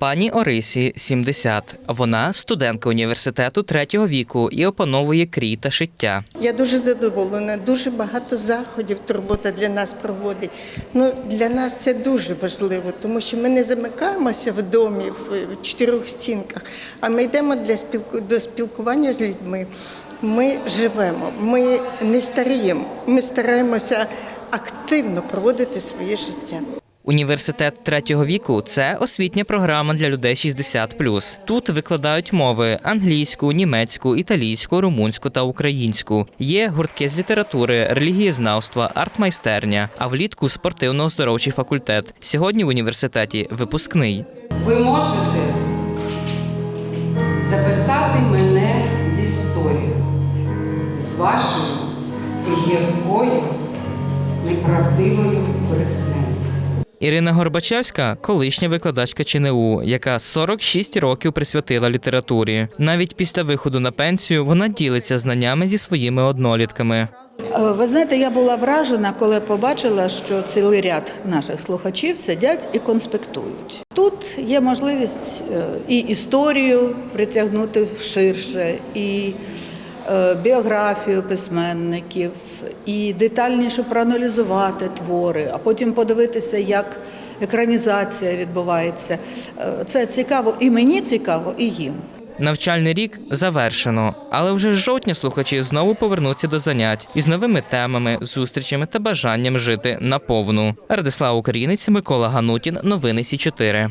Пані Орисі 70. Вона студентка університету третього віку і опановує крій та шиття. Я дуже задоволена. Дуже багато заходів турбота для нас проводить. Ну для нас це дуже важливо, тому що ми не замикаємося в домі в чотирьох стінках, а ми йдемо для спілку до спілкування з людьми. Ми живемо, ми не старіємо. Ми стараємося активно проводити своє життя. Університет третього віку це освітня програма для людей 60+. Тут викладають мови англійську, німецьку, італійську, румунську та українську. Є гуртки з літератури, релігієзнавства, артмайстерня, а влітку спортивно-оздоровчий факультет. Сьогодні в університеті випускний. Ви можете записати мене в історію з вашою гіркою, неправдивою брехнею. Ірина Горбачевська колишня викладачка ЧНУ, яка 46 років присвятила літературі. Навіть після виходу на пенсію вона ділиться знаннями зі своїми однолітками. Е, Ви знаєте, я була вражена, коли побачила, що цілий ряд наших слухачів сидять і конспектують. Тут є можливість е, і історію притягнути ширше, і біографію письменників, і детальніше проаналізувати твори, а потім подивитися, як екранізація відбувається. Е, Це цікаво і мені цікаво, і їм. Навчальний рік завершено, але вже з жовтня слухачі знову повернуться до занять із новими темами, зустрічами та бажанням жити наповну. Радислав Українець, Микола Ганутін. Новини Сі 4